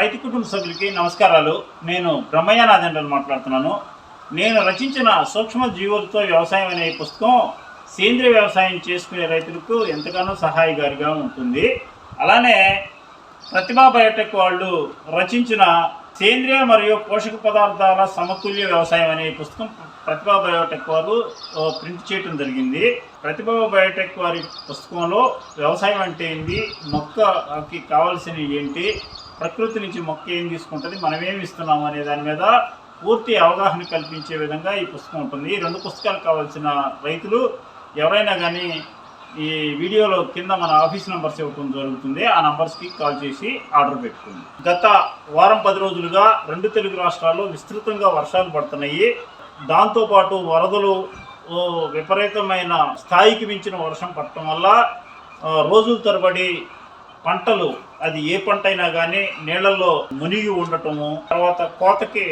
రైతు కుటుంబ సభ్యులకి నమస్కారాలు. నేను బ్రహ్మయ్య నాదెండ్రని మాట్లాడుతున్నాను. నేను రచించిన సూక్ష్మ జీవులతో వ్యవసాయం అనే పుస్తకం సేంద్రియ వ్యవసాయం చేసుకునే రైతులకు ఎంతగానో సహాయకారిగా ఉంటుంది. అలానే ప్రతిభా బయోటెక్ వాళ్ళు రచించిన సేంద్రియ మరియు పోషక పదార్థాల సమతుల్య వ్యవసాయం అనే పుస్తకం ప్రతిభా బయోటెక్ వారు ప్రింట్ చేయడం జరిగింది. ప్రతిభా బయోటెక్ వారి పుస్తకంలో వ్యవసాయం అంటే ఏంటి మొక్కకి కావాల్సినవి ఏంటి ప్రకృతి నుంచి మొక్క ఏం తీసుకుంటుంది మనం ఏమి ఇస్తున్నాము అనే దాని మీద పూర్తి అవగాహన కల్పించే విధంగా ఈ పుస్తకం ఉంటుంది. ఈ రెండు పుస్తకాలు కావాల్సిన రైతులు ఎవరైనా కానీ ఈ వీడియోలో కింద మన ఆఫీస్ నెంబర్స్ ఇవ్వడం జరుగుతుంది. ఆ నంబర్స్కి కాల్ చేసి ఆర్డర్ పెట్టుకుంది గత వారం పది రోజులుగా రెండు తెలుగు రాష్ట్రాల్లో విస్తృతంగా వర్షాలు పడుతున్నాయి. దాంతోపాటు వరదలు విపరీతమైన స్థాయికి మించిన వర్షం పడటం వల్ల రోజుల తరబడి పంటలు అది ఏ పంట అయినా కానీ నీళ్ళల్లో మునిగి ఉండటము తర్వాత కోతకి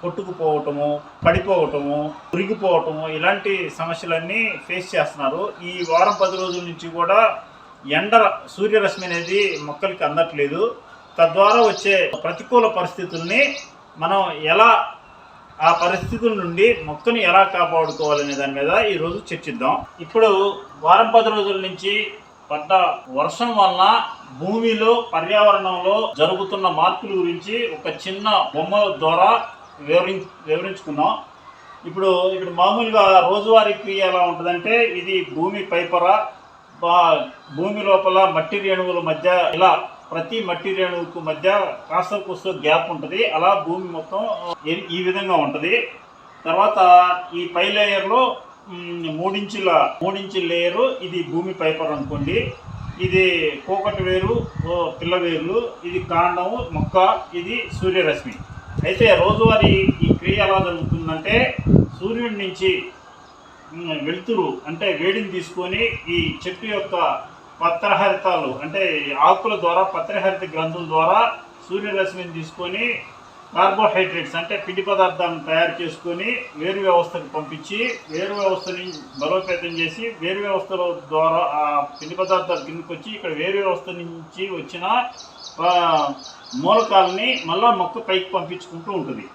కొట్టుకుపోవటము పడిపోవటము ఉరిగిపోవటము ఇలాంటి సమస్యలన్నీ ఫేస్ చేస్తున్నారు. ఈ వారం పది రోజుల నుంచి కూడా ఎండ సూర్యరశ్మి అనేది మొక్కలకి అందట్లేదు. తద్వారా వచ్చే ప్రతికూల పరిస్థితుల్ని మనం ఎలా ఆ పరిస్థితుల నుండి మొక్కని ఎలా కాపాడుకోవాలనే దాని మీద ఈరోజు చర్చిద్దాం. ఇప్పుడు వారం పది రోజుల నుంచి పడ్డ వర్షం వలన భూమిలో పర్యావరణంలో జరుగుతున్న మార్పుల గురించి ఒక చిన్న బొమ్మ ద్వారా వివరి వివరించుకున్నాం. ఇప్పుడు ఇక్కడ మామూలుగా రోజువారీ క్రియ ఎలా ఉంటుందంటే ఇది భూమి పైపొర బా- భూమి లోపల మట్టి రేణువుల మధ్య ఇలా ప్రతి మట్టి రేణువుకు మధ్య కాస్త కూస్తో గ్యాప్ ఉంటుంది. అలా భూమి మొత్తం ఈ- విధంగా ఉంటుంది. తర్వాత ఈ పై లేయర్లో మూడించుల మూడించి లేయరు. ఇది భూమి పైపర్ అనుకోండి. ఇది కోకటి వేరు పిల్లవేర్లు పిల్ల ఇది కాండము మొక్క ఇది సూర్యరశ్మి. అయితే రోజువారీ ఈ క్రియ ఎలా జరుగుతుందంటే సూర్యుడి నుంచి వెలుతురు అంటే వేడిని తీసుకొని ఈ చెట్టు యొక్క పత్రహరితాలు అంటే ఆకుల ద్వారా పత్రహరిత గ్రంథుల ద్వారా సూర్యరశ్మిని తీసుకొని కార్బోహైడ్రేట్స్ అంటే పిండి పదార్థాలను తయారు చేసుకొని వేరు వ్యవస్థకు పంపించి వేరు వ్యవస్థని బలోపేతం చేసి వేరు వ్యవస్థల ద్వారా ఆ పిండి పదార్థాలు కిందకి వచ్చి ఇక్కడ వేరు వ్యవస్థ నుంచి వచ్చిన మూలకాలని మళ్ళా మొక్క పైకి పంపించుకుంటూ ఉంటుంది.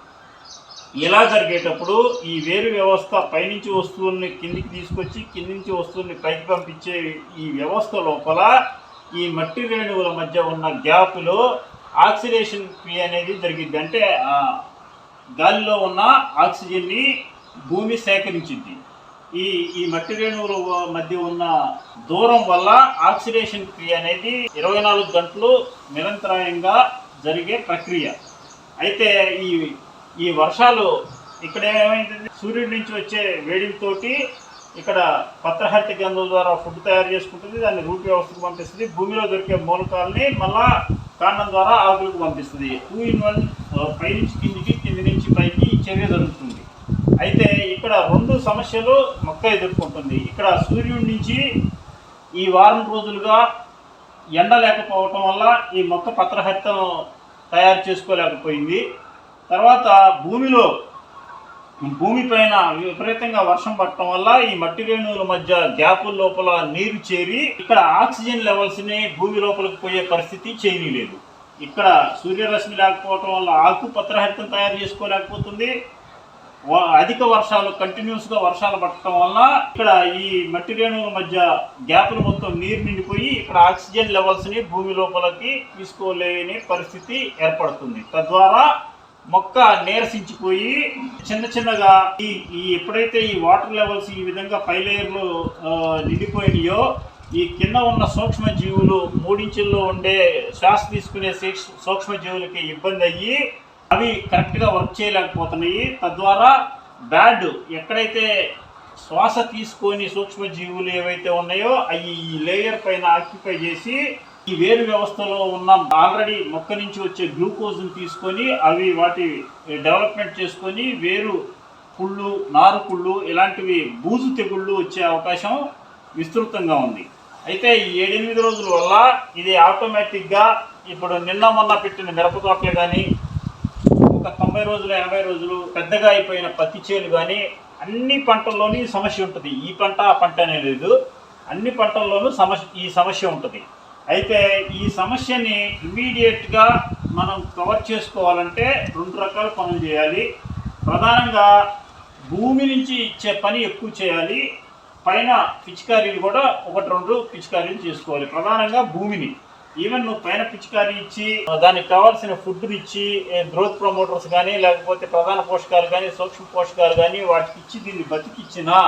ఇలా జరిగేటప్పుడు ఈ వేరు వ్యవస్థ పైనుంచి వస్తువుల్ని కిందికి తీసుకొచ్చి కింది నుంచి వస్తువుల్ని పైకి పంపించే ఈ వ్యవస్థ లోపల ఈ మట్టి రేణువుల మధ్య ఉన్న గ్యాప్లో ఆక్సిడేషన్ క్రియ అనేది జరిగింది. అంటే గాలిలో ఉన్న ఆక్సిజన్ని భూమి సేకరించింది. ఈ ఈ మట్టి రేణువుల మధ్య ఉన్న దూరం వల్ల ఆక్సిడేషన్ క్రియ అనేది ఇరవై నాలుగు గంటలు నిరంతరాయంగా జరిగే ప్రక్రియ. అయితే ఈ ఈ వర్షాలు ఇక్కడ ఏమైంది సూర్యుడి నుంచి వచ్చే వేడితోటి ఇక్కడ పత్రహరిత గంధం ద్వారా ఫుడ్ తయారు చేసుకుంటుంది. దాన్ని రూట్ వ్యవస్థకు పంపిస్తుంది. భూమిలో దొరికే మూలకాలని మళ్ళా కాండం ద్వారా ఆకులకు పంపిస్తుంది. టూ ఇన్ వన్ పై నుంచి కిందికి కింది నుంచి పైకి చర్య జరుగుతుంది. అయితే ఇక్కడ రెండు సమస్యలు మొక్క ఎదుర్కొంటుంది. ఇక్కడ సూర్యుడి నుంచి ఈ వారం రోజులుగా ఎండ లేకపోవటం వల్ల ఈ మొక్క పత్రహత్యను తయారు చేసుకోలేకపోయింది. తర్వాత భూమిలో భూమిపైన విపరీతంగా వర్షం పడటం వల్ల ఈ మట్టి రేణువుల మధ్య గ్యాపుల లోపల నీరు చేరి ఇక్కడ ఆక్సిజన్ లెవెల్స్ని భూమి లోపలికి పోయే పరిస్థితి చేయలేదు ఇక్కడ సూర్యరశ్మి లేకపోవటం వల్ల ఆకు పత్రహరితం తయారు చేసుకోలేకపోతుంది. వ- అధిక వర్షాలు కంటిన్యూస్గా వర్షాలు పడటం వల్ల ఇక్కడ ఈ మట్టి రేణువుల మధ్య గ్యాపులు మొత్తం నీరు నిండిపోయి ఇక్కడ ఆక్సిజన్ లెవెల్స్ని భూమి లోపలికి తీసుకోలేని పరిస్థితి ఏర్పడుతుంది. తద్వారా మొక్క నీరసించిపోయి చిన్న చిన్నగా ఈ ఈ ఎప్పుడైతే ఈ వాటర్ లెవెల్స్ ఈ విధంగా పై లేయర్లో నిండిపోయినాయో ఈ కింద ఉన్న సూక్ష్మ జీవులు మూడించుల్లో ఉండే శ్వాస తీసుకునే సూక్ష్మ జీవులకి ఇబ్బంది అయ్యి అవి కరెక్ట్గా వర్క్ చేయలేకపోతున్నాయి. తద్వారా బ్యాడ్ ఎక్కడైతే శ్వాస తీసుకొని సూక్ష్మ జీవులు ఏవైతే ఉన్నాయో అవి ఈ లేయర్ పైన ఆక్యుపై చేసి ఈ వేరు వ్యవస్థలో ఉన్న. ఆల్రెడీ మొక్క నుంచి వచ్చే గ్లూకోజ్ని తీసుకొని అవి వాటి డెవలప్మెంట్ చేసుకొని వేరు కుళ్ళు నారు కుళ్ళు ఇలాంటివి బూజు తెగుళ్ళు వచ్చే అవకాశం విస్తృతంగా ఉంది. అయితే ఈ ఏడెనిమిది రోజుల వల్ల ఇది ఆటోమేటిక్గా ఇప్పుడు నిన్న మొన్న పెట్టిన మిరప తోటలు కానీ ఒక తొంభై రోజులు ఎనభై రోజులు పెద్దగా అయిపోయిన పత్తి చేలు కానీ అన్ని పంటల్లోనూ సమస్య ఉంటుంది. ఈ పంట ఆ పంట అనేది లేదు. అన్ని పంటల్లోనూ సమస్య ఈ సమస్య ఉంటుంది. అయితే ఈ సమస్యని ఇమీడియట్గా మనం కవర్ చేసుకోవాలంటే రెండు రకాల పనులు చేయాలి. ప్రధానంగా భూమి నుంచి ఇచ్చే పని ఎక్కువ చేయాలి. పైన పిచికారీలు కూడా ఒకటి రెండు పిచికారీలు చేసుకోవాలి. ప్రధానంగా భూమిని. ఈవెన్ నువ్వు పైన పిచికారీ ఇచ్చి దానికి కావాల్సిన ఫుడ్ ఇచ్చి గ్రోత్ ప్రమోటర్స్ కానీ లేకపోతే ప్రధాన పోషకాలు కానీ సూక్ష్మ పోషకాలు కానీ వాటికి ఇచ్చి దీన్ని బతికిచ్చినా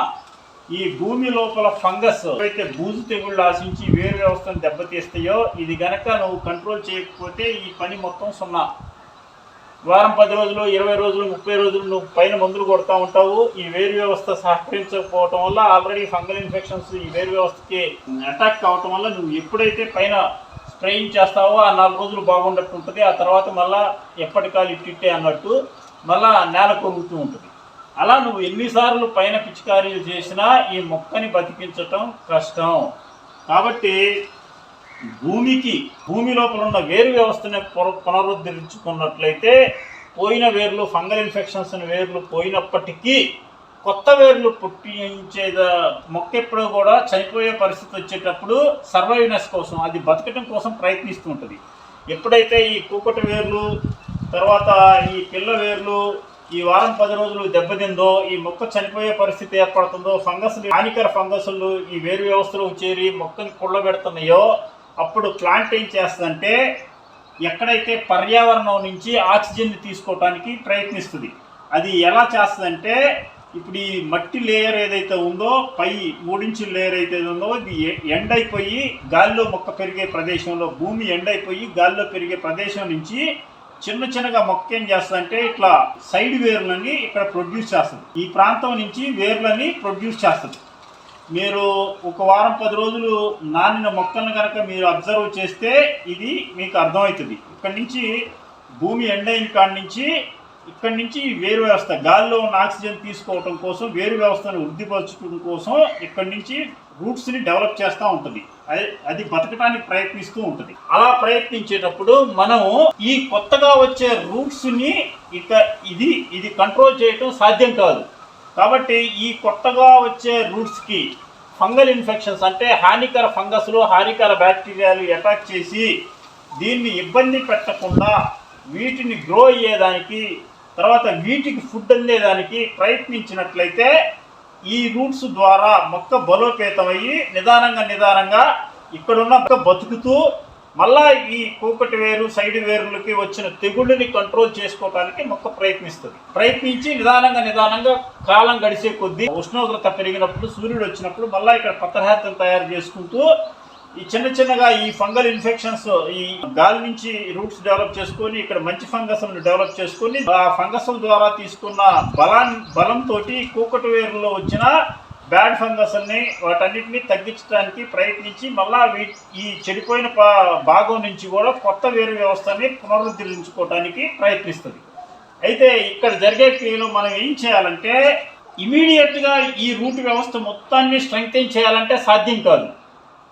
ఈ భూమి లోపల ఫంగస్ అయితే బూజు తెగుళ్ళు ఆశించి వేరు వ్యవస్థను దెబ్బతీస్తాయో ఇది గనక నువ్వు కంట్రోల్ చేయకపోతే ఈ పని మొత్తం సున్నా. వారం పది రోజులు ఇరవై రోజులు ముప్పై రోజులు నువ్వు పైన మందులు కొడతా ఉంటావు. ఈ వేరు వ్యవస్థ సహకరించకపోవటం వల్ల ఆల్రెడీ ఫంగల్ ఇన్ఫెక్షన్స్ ఈ వేరు వ్యవస్థకి అటాక్ కావటం వల్ల నువ్వు ఎప్పుడైతే పైన స్ప్రేయింగ్ చేస్తావో ఆ నాలుగు రోజులు బాగుండట్టు ఉంటుంది ఆ తర్వాత మళ్ళీ ఎప్పటికాలు ఇట్టిట్టే అన్నట్టు మళ్ళా నేల కొరుగుతూ ఉంటుంది. అలా నువ్వు ఎన్నిసార్లు పైన పిచికారీలు చేసినా ఈ మొక్కని బతికించటం కష్టం. కాబట్టి భూమికి భూమి లోపల ఉన్న వేరు వ్యవస్థని పున- పునరుద్ధరించుకున్నట్లయితే పోయిన వేర్లు ఫంగల్ ఇన్ఫెక్షన్స్ వేర్లు పోయినప్పటికీ కొత్త వేర్లు పుట్టించే మొక్క ఎప్పుడూ కూడా చనిపోయే పరిస్థితి వచ్చేటప్పుడు సర్వైవ్నెస్ కోసం అది బతకటం కోసం ప్రయత్నిస్తూ ఉంటుంది. ఎప్పుడైతే ఈ కూకటి వేర్లు తర్వాత ఈ పిల్ల వేర్లు ఈ వారం పది రోజులు దెబ్బతిందో ఈ మొక్క చనిపోయే పరిస్థితి ఏర్పడుతుందో ఫంగస్ హానికర ఫంగస్లు ఈ వేరు వ్యవస్థలో చేరి మొక్కని కుళ్ళబెడుతున్నాయో అప్పుడు ప్లాంట్ ఏం చేస్తుందంటే ఎక్కడైతే పర్యావరణం నుంచి ఆక్సిజన్ని తీసుకోవటానికి ప్రయత్నిస్తుంది. అది ఎలా చేస్తుందంటే ఇప్పుడు ఈ మట్టి లేయర్ ఏదైతే ఉందో పై మూడించుల లేయర్ అయితే ఉందో ఇది ఎండ్ అయిపోయి గాలిలో మొక్క పెరిగే ప్రదేశంలో భూమి ఎండ్ అయిపోయి గాలిలో పెరిగే ప్రదేశం నుంచి చిన్న చిన్నగా మొక్క ఏం చేస్తుందంటే ఇట్లా సైడ్ వేర్లని ఇక్కడ ప్రొడ్యూస్ చేస్తుంది. ఈ ప్రాంతం నుంచి వేర్లని ప్రొడ్యూస్ చేస్తుంది. మీరు ఒక వారం పది రోజులు నానిన మొక్కలను కనుక మీరు అబ్జర్వ్ చేస్తే ఇది మీకు అర్థమవుతుంది. ఇక్కడి నుంచి భూమి ఎండైన కాడి నుంచి ఇక్కడి నుంచి వేరు వ్యవస్థ గాలిలో ఉన్న ఆక్సిజన్ తీసుకోవటం కోసం వేరు వ్యవస్థను వృద్ధిపరచడం కోసం ఇక్కడి నుంచి రూట్స్ని డెవలప్ చేస్తూ ఉంటుంది. అది అది బతకడానికి ప్రయత్నిస్తూ ఉంటుంది. అలా ప్రయత్నించేటప్పుడు మనము ఈ కొత్తగా వచ్చే రూట్స్ని ఇక ఇది ఇది కంట్రోల్ చేయటం సాధ్యం కాదు. కాబట్టి ఈ కొత్తగా వచ్చే రూట్స్కి ఫంగల్ ఇన్ఫెక్షన్స్ అంటే హానికర ఫంగస్లు హానికర బ్యాక్టీరియాలు అటాక్ చేసి దీన్ని ఇబ్బంది పెట్టకుండా వీటిని గ్రో అయ్యేదానికి తర్వాత వీటికి ఫుడ్ అందేదానికి ప్రయత్నించినట్లయితే ఈ రూట్స్ ద్వారా మొక్క బలోపేతమయ్యి నిదానంగా నిదానంగా ఇక్కడున్న మొక్క బతుకుతూ మళ్ళా ఈ కూకటి వేరు సైడ్ వేరులకి వచ్చిన తెగుళ్ళని కంట్రోల్ చేసుకోవడానికి మొక్క ప్రయత్నిస్తుంది. ప్రయత్నించి నిదానంగా నిదానంగా కాలం గడిచే కొద్దీ ఉష్ణోగ్రత పెరిగినప్పుడు సూర్యుడు వచ్చినప్పుడు మళ్ళీ ఇక్కడ పత్రహారతలు తయారు చేసుకుంటూ ఈ చిన్న చిన్నగా ఈ ఫంగల్ ఇన్ఫెక్షన్స్ ఈ గాలి నుంచి రూట్స్ డెవలప్ చేసుకొని ఇక్కడ మంచి ఫంగస్ డెవలప్ చేసుకొని ఆ ఫంగస్ ద్వారా తీసుకున్న బలాన్ని బలంతో కూకటి వేరులో వచ్చిన బ్యాడ్ ఫంగస్ని వాటన్నిటిని తగ్గించడానికి ప్రయత్నించి మళ్ళా ఈ చెడిపోయిన పా- భాగం నుంచి కూడా కొత్త వేరు వ్యవస్థని పునరుద్ధరించుకోవడానికి ప్రయత్నిస్తుంది. అయితే ఇక్కడ జరిగే క్రియలో మనం ఏం చేయాలంటే ఇమీడియట్గా ఈ రూట్ వ్యవస్థ మొత్తాన్ని స్ట్రెంగ్తెన్ చేయాలంటే సాధ్యం కాదు.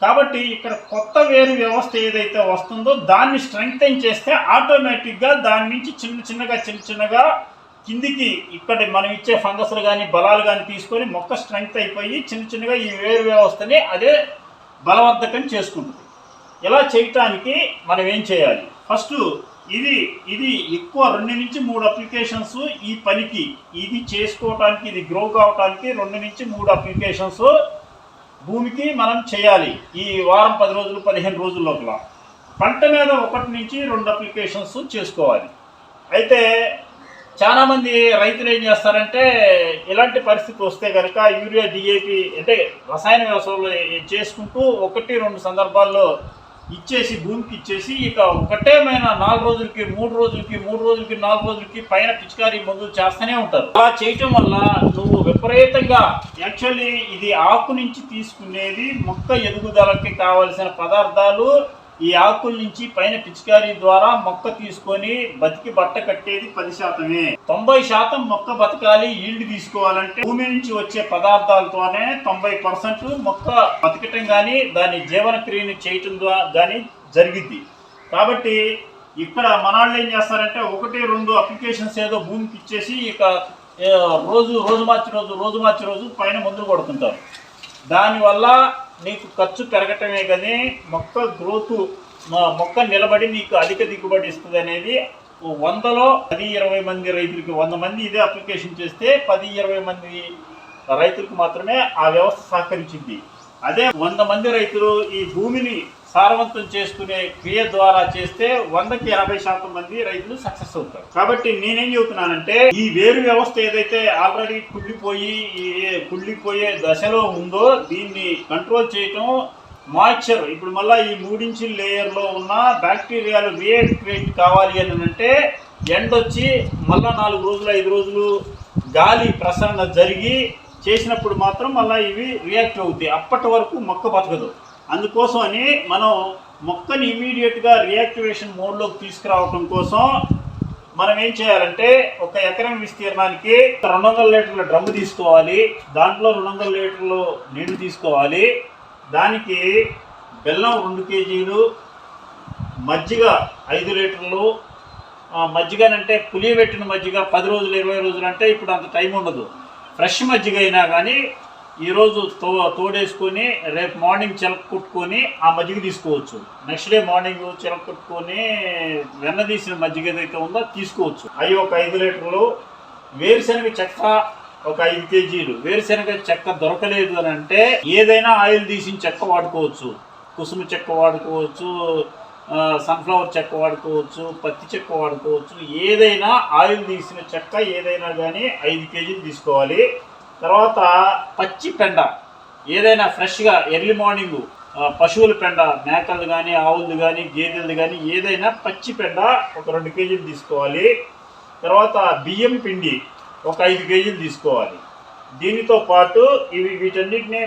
కాబట్టి ఇక్కడ కొత్త వేరు వ్యవస్థ ఏదైతే వస్తుందో దాన్ని స్ట్రెంగ్తెన్ చేస్తే ఆటోమేటిక్గా దాని నుంచి చిన్న చిన్నగా చిన్న చిన్నగా కిందికి ఇక్కడ మనం ఇచ్చే ఫంగస్లు కానీ బలాలు కానీ తీసుకొని మొక్క స్ట్రెంగ్త్ అయిపోయి చిన్న చిన్నగా ఈ వేరు వ్యవస్థని అదే బలవర్ధకం చేసుకుంటుంది. ఇలా చేయటానికి మనం ఏం చేయాలి? ఫస్ట్ ఇది ఇది ఎక్కువ రెండు నుంచి మూడు అప్లికేషన్స్ ఈ పనికి ఇది చేసుకోవటానికి ఇది గ్రో కావటానికి రెండు నుంచి మూడు అప్లికేషన్స్ భూమికి మనం చేయాలి ఈ వారం పది రోజులు పదిహేను రోజుల లోపల. పంట మీద ఒకటి నుంచి రెండు అప్లికేషన్స్ చేసుకోవాలి. అయితే చాలామంది రైతులు ఏం చేస్తారంటే ఇలాంటి పరిస్థితి వస్తే కనుక యూరియా డిఏపి అంటే రసాయన వ్యవసాయంలో చేసుకుంటూ ఒకటి రెండు సందర్భాల్లో ఇచ్చేసి భూమికి ఇచ్చేసి ఇక ఒకటేమైన నాలుగు రోజులకి మూడు రోజులకి మూడు రోజులకి నాలుగు రోజులకి పైన పిచికారీ మందులు చేస్తూనే ఉంటారు. అలా చేయటం వల్ల నువ్వు విపరీతంగా యాక్చువల్లీ ఇది ఆకు నుంచి తీసుకునేది మొక్క ఎదుగుదలకి కావలసిన పదార్థాలు ఈ ఆకుల నుంచి పైన పిచికారీ ద్వారా మొక్క తీసుకొని బతికి బట్ట కట్టేది పది శాతమే. తొంభై శాతం మొక్క బతకాలి ఈల్డ్ తీసుకోవాలంటే భూమి నుంచి వచ్చే పదార్థాలతోనే తొంభై పర్సెంట్ మొక్క బతకటం కానీ దాని జీవన క్రియను చేయటం ద్వారా కానీ జరిగిద్ది. కాబట్టి ఇక్కడ మనాళ్ళు ఏం చేస్తారంటే ఒకటి రెండు అప్లికేషన్స్ ఏదో భూమికి ఇచ్చేసి ఇక రోజు రోజు మార్చి రోజు రోజు మార్చి రోజు పైన మందులు కొడుతుంటారు. దానివల్ల నీకు ఖర్చు పెరగటమే కానీ మొక్క గ్రోత్ మొక్క నిలబడి నీకు అధిక దిగుబడి ఇస్తుంది అనేది వందలో పది ఇరవై మంది రైతులకి వంద మంది ఇదే అప్లికేషన్ చేస్తే పది ఇరవై మంది రైతులకు మాత్రమే ఆ వ్యవస్థ సహకరించింది. అదే వంద మంది రైతులు ఈ భూమిని సారవంతం చేసుకునే క్రియ ద్వారా చేస్తే వందకి ఎనభై శాతం మంది రైతులు సక్సెస్ అవుతారు. కాబట్టి నేనేం చెబుతున్నానంటే ఈ వేరు వ్యవస్థ ఏదైతే ఆల్రెడీ కుళ్ళిపోయి కుళ్ళిపోయే దశలో ఉందో దీన్ని కంట్రోల్ చేయటం మాయిశ్చర్. ఇప్పుడు మళ్ళీ ఈ మూడించి లేయర్లో ఉన్న బ్యాక్టీరియాలు రియాక్టివేట్ కావాలి అని అంటే ఎండ వచ్చి మళ్ళీ నాలుగు రోజులు ఐదు రోజులు గాలి ప్రసరణ జరిగి చేసినప్పుడు మాత్రం మళ్ళీ ఇవి రియాక్ట్ అవుతాయి. అప్పటి వరకు మొక్క బతకదు. అందుకోసం అని మనం మొక్కని ఇమీడియట్గా రియాక్టివేషన్ మోడ్లోకి తీసుకురావడం కోసం మనం ఏం చేయాలంటే ఒక ఎకరం విస్తీర్ణానికి రెండు వందల లీటర్ల డ్రమ్ము తీసుకోవాలి. దాంట్లో రెండు వందల లీటర్లు నీళ్ళు తీసుకోవాలి. దానికి బెల్లం రెండు కేజీలు మజ్జిగ ఐదు లీటర్లు మజ్జిగనంటే పులియబెట్టిన మజ్జిగ పది రోజులు ఇరవై రోజులు అంటే ఇప్పుడు అంత టైం ఉండదు. ఫ్రెష్ మజ్జిగ అయినా కానీ ఈరోజు తో తోడేసుకొని రేపు మార్నింగ్ చిలక కుట్టుకొని ఆ మజ్జిగ తీసుకోవచ్చు. నెక్స్ట్ డే మార్నింగ్ చిలక కుట్టుకొని వెన్న తీసిన మజ్జిగ ఏదైతే ఉందో తీసుకోవచ్చు. అవి ఒక ఐదు లీటర్లు. వేరుశనగ చెక్క ఒక ఐదు కేజీలు. వేరుశనగ చెక్క దొరకలేదు అని అంటే ఏదైనా ఆయిల్ తీసిన చెక్క వాడుకోవచ్చు. కుసుమ చెక్క వాడుకోవచ్చు సన్ఫ్లవర్ చెక్క వాడుకోవచ్చు పత్తి చెక్క వాడుకోవచ్చు. ఏదైనా ఆయిల్ తీసిన చెక్క ఏదైనా కానీ ఐదు కేజీలు తీసుకోవాలి. తర్వాత పచ్చి పెండ ఏదైనా ఫ్రెష్గా ఎర్లీ మార్నింగ్ పశువుల పెండ మేకలు కానీ ఆవులది కానీ గేదెలది కానీ ఏదైనా పచ్చి పెండ ఒక రెండు కేజీలు తీసుకోవాలి. తర్వాత బియ్యం పిండి ఒక ఐదు కేజీలు తీసుకోవాలి. దీనితో పాటు ఇవి వీటన్నిటిని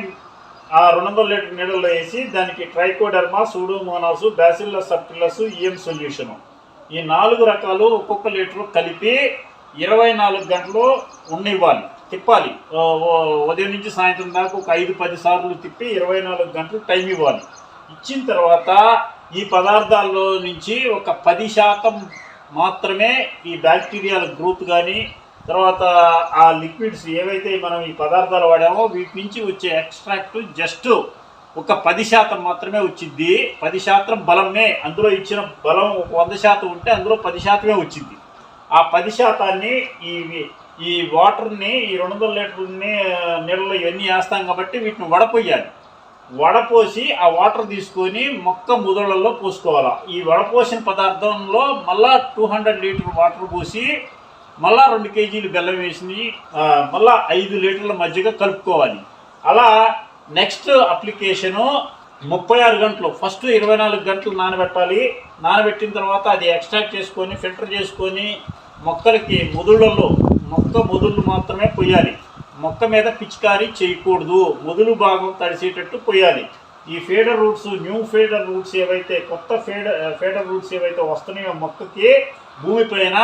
ఆ రెండు వందల లీటర్ నీళ్ళలో వేసి దానికి Trichoderma Pseudomonas Bacillus subtilis EM solution. ఈ నాలుగు రకాలు ఒక్కొక్క లీటరు కలిపి ఇరవై నాలుగు గంటలు ఉండనివ్వాలి. తిప్పాలి. ఉదయం నుంచి సాయంత్రం దాకా ఒక ఐదు పది సార్లు తిప్పి ఇరవై నాలుగు గంటలు టైం ఇవ్వాలి. ఇచ్చిన తర్వాత ఈ పదార్థాల్లో నుంచి ఒక పది శాతం మాత్రమే ఈ బ్యాక్టీరియాల గ్రోత్ కానీ తర్వాత ఆ లిక్విడ్స్ ఏవైతే మనం ఈ పదార్థాలు వాడామో వీటి నుంచి వచ్చే ఎక్స్ట్రాక్ట్ జస్ట్ ఒక పది శాతం మాత్రమే వచ్చింది. పది శాతం బలమే. అందులో ఇచ్చిన బలం ఒక వంద శాతం ఉంటే అందులో పది శాతమే వచ్చింది. ఆ పది శాతాన్ని ఈ ఈ వాటర్ని ఈ రెండు వందల లీటర్ని నీళ్ళలో ఇవన్నీ వేస్తాం కాబట్టి వీటిని వడపోయాలి. వడపోసి ఆ వాటర్ తీసుకొని మొక్క ముదళ్ళలో పోసుకోవాలి. ఈ వడపోసిన పదార్థంలో మళ్ళా టూ హండ్రెడ్ లీటర్ వాటర్ పోసి మళ్ళా రెండు కేజీలు బెల్లం వేసి మళ్ళా ఐదు లీటర్ల మధ్యగా కలుపుకోవాలి. అలా నెక్స్ట్ అప్లికేషను ముప్పై ఆరు గంటలు ఫస్ట్ ఇరవై నాలుగు గంటలు నానబెట్టాలి. నానబెట్టిన తర్వాత అది ఎక్స్ట్రాక్ట్ చేసుకొని ఫిల్టర్ చేసుకొని మొక్కలకి ముదుళ్ళలో మొక్క మొదలు మాత్రమే పొయ్యాలి. మొక్క మీద పిచికారీ చేయకూడదు. మొదలు భాగం తడిసేటట్టు పోయాలి ఈ feeder roots new feeder roots ఏవైతే కొత్త ఫీడర్ ఫీడర్ రూట్స్ ఏవైతే వస్తున్నాయో మొక్కకి భూమిపైన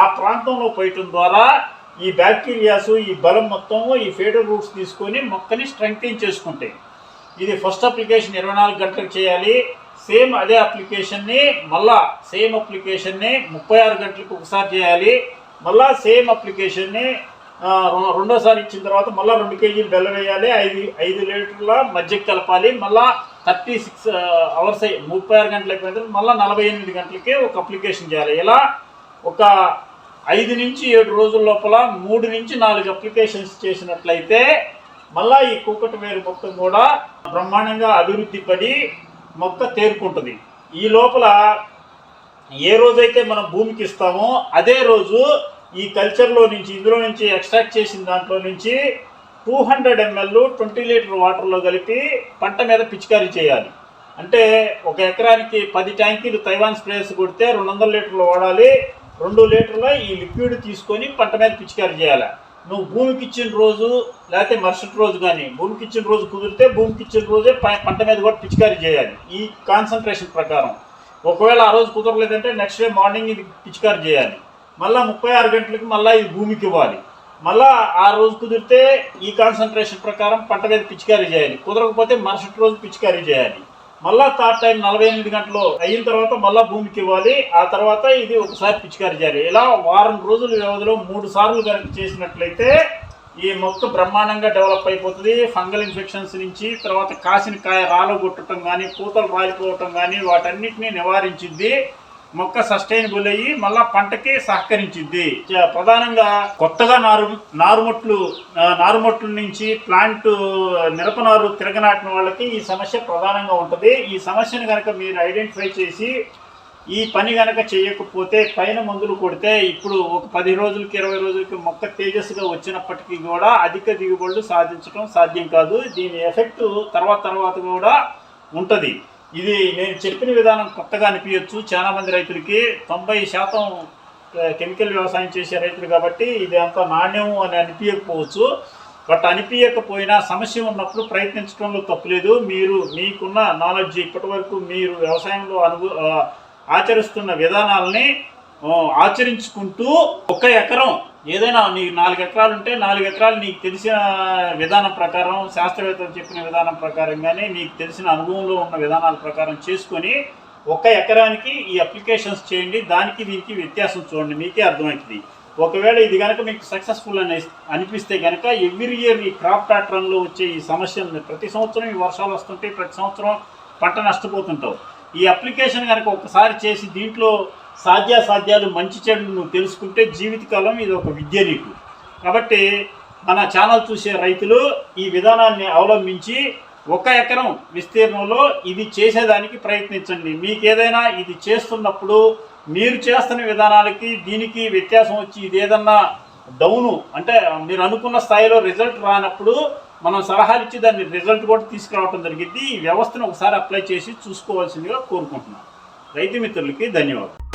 ఆ ప్రాంతంలో పోయటం ద్వారా ఈ బ్యాక్టీరియాస్ ఈ బలం మొత్తం ఈ ఫీడర్ రూట్స్ తీసుకొని మొక్కని స్ట్రెంగ్తెన్ చేసుకుంటాయి. ఇది ఫస్ట్ అప్లికేషన్ ఇరవై నాలుగు గంటలకు చేయాలి. సేమ్ అదే అప్లికేషన్ని మళ్ళా సేమ్ అప్లికేషన్ని ముప్పై ఆరు గంటలకు ఒకసారి చేయాలి. మళ్ళా సేమ్ అప్లికేషన్ని రెండోసారి ఇచ్చిన తర్వాత మళ్ళీ రెండు కేజీలు బెల్లం వేయాలి ఐదు ఐదు లీటర్ల మజ్జిగ కలపాలి మళ్ళా థర్టీ సిక్స్ అవర్స్ అయ్యి ముప్పై ఆరు గంటలు అయిపోయిన తర్వాత మళ్ళీ నలభై ఎనిమిది గంటలకి ఒక అప్లికేషన్ చేయాలి. ఇలా ఒక ఐదు నుంచి ఏడు రోజుల లోపల మూడు నుంచి నాలుగు అప్లికేషన్స్ చేసినట్లయితే మళ్ళా ఈ కూకటి వేరు మొత్తం కూడా బ్రహ్మాండంగా అభివృద్ధి పడి మొక్క తేరుకుంటుంది. ఈ లోపల ఏ రోజైతే మనం భూమికి ఇస్తామో అదే రోజు ఈ కల్చర్లో నుంచి ఇందులో నుంచి ఎక్స్ట్రాక్ట్ చేసిన దాంట్లో నుంచి two hundred ml twenty litre వాటర్లో కలిపి పంట మీద పిచికారీ చేయాలి. అంటే ఒక ఎకరానికి పది ట్యాంకీలు తైవాన్ స్ప్రేస్ కొడితే రెండు వందల లీటర్లు వాడాలి. రెండు లీటర్ల ఈ లిక్విడ్ తీసుకొని పంట మీద పిచికారీ చేయాలి. నువ్వు భూమికి ఇచ్చిన రోజు లేకపోతే మరుసటి రోజు కానీ భూమికి ఇచ్చిన రోజు కుదిరితే భూమికి ఇచ్చిన రోజే ప- పంట మీద కూడా పిచికారీ చేయాలి. ఈ కాన్సన్ట్రేషన్ ప్రకారం. ఒకవేళ ఆ రోజు కుదరలేదంటే నెక్స్ట్ డే మార్నింగ్ ఇది పిచికారి చేయాలి. మళ్ళీ ముప్పై ఆరు గంటలకు మళ్ళీ ఇది భూమికి ఇవ్వాలి. మళ్ళా ఆ రోజు కుదిరితే ఈ కాన్సన్ట్రేషన్ ప్రకారం పంట మీద పిచికారీ చేయాలి. కుదరకపోతే మరుసటి రోజు పిచికారీ చేయాలి. మళ్ళా థర్డ్ టైం నలభై ఎనిమిది గంటలు అయిన తర్వాత మళ్ళా భూమికి ఇవ్వాలి. ఆ తర్వాత ఇది ఒకసారి పిచికారీ చేయాలి. ఇలా వారం రోజుల వ్యవధిలో మూడు సార్లు కనుక చేసినట్లయితే ఈ మొక్క బ్రహ్మాండంగా డెవలప్ అయిపోతుంది. ఫంగల్ ఇన్ఫెక్షన్స్ నుంచి తర్వాత కాసిన కాయ రాలగొట్టడం కానీ పూతలు రాలిపోవటం కానీ వాటన్నిటిని నివారించింది. మొక్క సస్టైనబుల్ అయ్యి మళ్ళా పంటకి సహకరించింది. ప్రధానంగా కొత్తగా నారు నారుమొట్లు నారుమొట్ల నుంచి ప్లాంట్ మిరపనారు తిరగనాటిన వాళ్ళకి ఈ సమస్య ప్రధానంగా ఉంటుంది. ఈ సమస్యను కనుక మీరు ఐడెంటిఫై చేసి ఈ పని గనక చేయకపోతే పైన మందులు కొడితే ఇప్పుడు ఒక పది రోజులకి ఇరవై రోజులకి మొక్క తేజస్సుగా వచ్చినప్పటికీ కూడా అధిక దిగుబడులు సాధించడం సాధ్యం కాదు. దీని ఎఫెక్ట్ తర్వాత తర్వాత కూడా ఉంటుంది. ఇది నేను చెప్పిన విధానం కొత్తగా అనిపించవచ్చు చాలామంది రైతులకి తొంభై శాతం కెమికల్ వ్యవసాయం చేసే రైతులు కాబట్టి ఇది అంత నాణ్యం అని అనిపించకపోవచ్చు. బట్ అనిపించకపోయినా సమస్య ఉన్నప్పుడు ప్రయత్నించడంలో తప్పులేదు. మీరు మీకున్న నాలెడ్జ్ ఇప్పటివరకు మీరు వ్యవసాయంలో అనుభవ ఆచరిస్తున్న విధానాలని ఆచరించుకుంటూ ఒక ఎకరం ఏదైనా నీకు నాలుగు ఎకరాలు ఉంటే నాలుగు ఎకరాలు నీకు తెలిసిన విధానం ప్రకారం శాస్త్రవేత్తలు చెప్పిన విధానం ప్రకారం కానీ నీకు తెలిసిన అనుభవంలో ఉన్న విధానాల ప్రకారం చేసుకొని ఒక ఎకరానికి ఈ అప్లికేషన్స్ చేయండి. దానికి దీనికి వ్యత్యాసం చూడండి. మీకే అర్థమవుతుంది. ఒకవేళ ఇది కనుక మీకు సక్సెస్ఫుల్ అని అనిపిస్తే కనుక ఎవ్రీ ఇయర్ ఈ క్రాప్ ప్యాటర్న్లో వచ్చే ఈ సమస్యలను ప్రతి సంవత్సరం ఈ వర్షాలు వస్తుంటే ప్రతి సంవత్సరం పంట నష్టపోతుంటావు. ఈ అప్లికేషన్ కనుక ఒకసారి చేసి దీంట్లో సాధ్యాసాధ్యాలు మంచి చెడులు నువ్వు తెలుసుకుంటే జీవితకాలం ఇది ఒక విద్య నీకు. కాబట్టి మన ఛానల్ చూసే రైతులు ఈ విధానాన్ని అవలంబించి ఒక ఎకరం విస్తీర్ణంలో ఇది చేసేదానికి ప్రయత్నించండి. మీకు ఏదైనా ఇది చేస్తున్నప్పుడు మీరు చేస్తున్న విధానాలకి దీనికి వ్యత్యాసం వచ్చి ఇది ఏదన్నా డౌను అంటే మీరు అనుకున్న స్థాయిలో రిజల్ట్ రానప్పుడు మనం సలహాలు ఇచ్చి దాన్ని రిజల్ట్ కూడా తీసుకురావడం జరిగింది. ఈ వ్యవస్థను ఒకసారి అప్లై చేసి చూసుకోవాల్సిందిగా కోరుకుంటున్నాను. రైతు మిత్రులకి ధన్యవాదాలు.